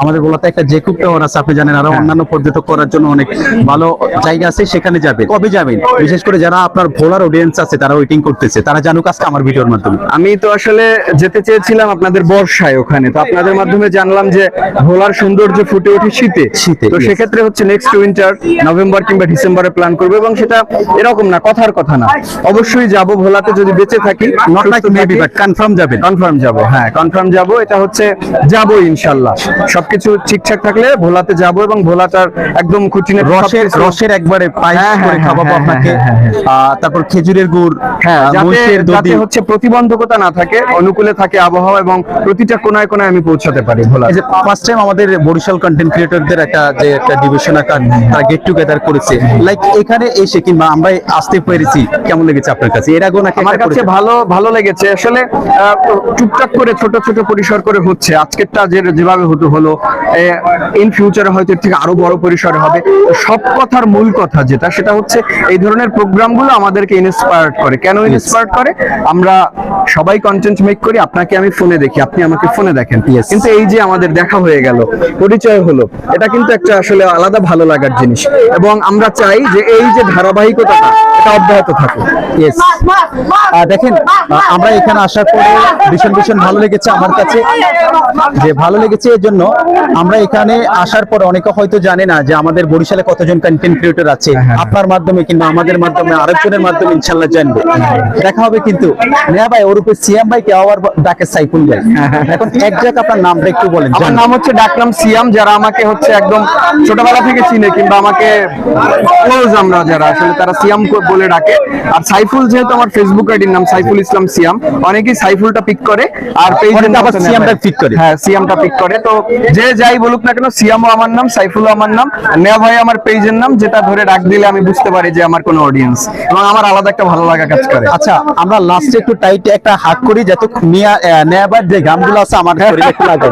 আমাদের বলাতে একটা জেকুব টাওয়ার আছে আপনি জানেন আরও অন্যান্য পর্যটক করার জন্য অনেক ভালো জায়গা আছে সেখানে যাবেন। কবে যাবেন? বিশেষ করে যারা আপনার ভোলার অডিয়েন্স আছে তারা ওয়েটিং করতেছে তারা জানুক আজকে আমার ভিডিওর মাধ্যমে। আমি তো আসলে যেতে চেয়েছিলাম আপনাদের বর্ষায় ওখানে তো আপনাদের মাধ্যমে জানলাম যে ভোলার সৌন্দর্য ফুটে ওঠে শীতে। শীতে, তো সেক্ষেত্রে হচ্ছে নেক্সট উইন্টার নভেম্বর কিংবা ডিসেম্বরে প্ল্যান করব এবং সেটা এরকম না কথার কথা না। অবশ্যই যাব ভোলাতে যদি বেঁচে থাকি কনফার্ম যাবেন। কনফার্ম যাব হ্যাঁ কনফার্ম যাব এটা হচ্ছে যাব ইনশাল্লাহ। সবকিছু ঠিকঠাক থাকলে ভোলাতে যাব এবং ভোলাটার একদম খুঁটিনে রসের রসের একবারে পায়েস হ্যাঁ, করে হ্যাঁ, খাওয়াবো হ্যাঁ, আপনাকে। হ্যাঁ, আহ, তারপর খেজুরের গুড় হ্যাঁ যাতে হচ্ছে প্রতিবন্ধকতা না থাকে অনুকূলে থাকে আবহাওয়া এবং প্রতিটা কোনায় কোনায় আমি পৌঁছাতে পারি ভোলা। এই যে ফার্স্ট টাইম আমাদের বরিশাল কন্টেন্ট ক্রিয়েটরদের একটা যে একটা ডিভিশন আকার তারা গেট টুগেদার করেছে। লাইক এখানে এসে কিংবা আমরা আসতে পেরেছি। কেমন লেগেছে আপনার কাছে? এর আগে নাকি আমার কাছে ভালো ভালো লেগেছে। আসলে টুকটাক করে ছোট ছোট পরিসর করে হচ্ছে। আজকেরটা যে যেভাবে হতো হলো ইন ফিউচারে হয়তো এর থেকে আরও বড় পরিসরে হবে। সব কথার মূল কথা যেটা সেটা হচ্ছে এই ধরনের প্রোগ্রামগুলো আমাদেরকে ইন্সপায়ার্ড করে। কেন ইন্সপায়ার্ড করে? আমরা সবাই কন্টেন্ট মেক করি আপনাকে আমি ফোনে দেখি আপনি আমাকে ফোনে দেখেন. কিন্তু এই যে আমাদের দেখা হয়ে গেল পরিচয় হলো এটা কিন্তু একটা আসলে আলাদা ভালো লাগার জিনিস। এবং আমরা চাই যে এই যে ধারাবাহিকতাটা এটা অব্যাহত Yes. দেখেন আমরা এখানে আসার পরে ভীষণ ভীষণ ভালো লেগেছে আমার কাছে। যে ভালো লেগেছে এর জন্য আমরা এখানে আসার পরে অনেকে হয়তো জানে না যে আমাদের বরিশালে কতজন কন্টেন্ট ক্রিয়েটর আছে। আপনার মাধ্যমে কিংবা আমাদের মাধ্যমে আরেকজনের মাধ্যমে ইনশাল্লাহ জানবে। দেখা হবে কিন্তু। নেহা ভাই ওর উপরে সিএম ভাই কে আবার ডাকে সাইফুল ভাই। এখন এক জায়গা আপনার নামটা একটু বলেন আমার নাম হচ্ছে ডাকরাম সিয়াম যারা আমাকে হচ্ছে একদম ছোটবেলা থেকে চিনে কিংবা আমাকে ক্লোজ আমরা যারা আসলে তারা সিয়াম বলে ডাকে আর সাইফুল যেহেতু আমার ফেসবুক আইডির নাম সাইফুল ইসলাম সিয়াম অনেকেই সাইফুলটা পিক করে আর আবার সিয়ামটা pick করে। হ্যাঁ সিয়ামটা পিক করে তো যে যাই বলুক না কেন সিয়ামও আমার নাম সাইফুলও আমার নাম আর নেয়া ভাই আমার পেজের নাম যেটা ধরে ডাক দিলে আমি বুঝতে পারি যে আমার কোনো অডিয়েন্স এবং আমার আলাদা একটা ভালো লাগা কাজ করে আচ্ছা আমরা লাস্টে একটু টাইট একটা হাক করি যাতে মিয়া নেয়াবার যে গানগুলো আছে আমার একটু লাগে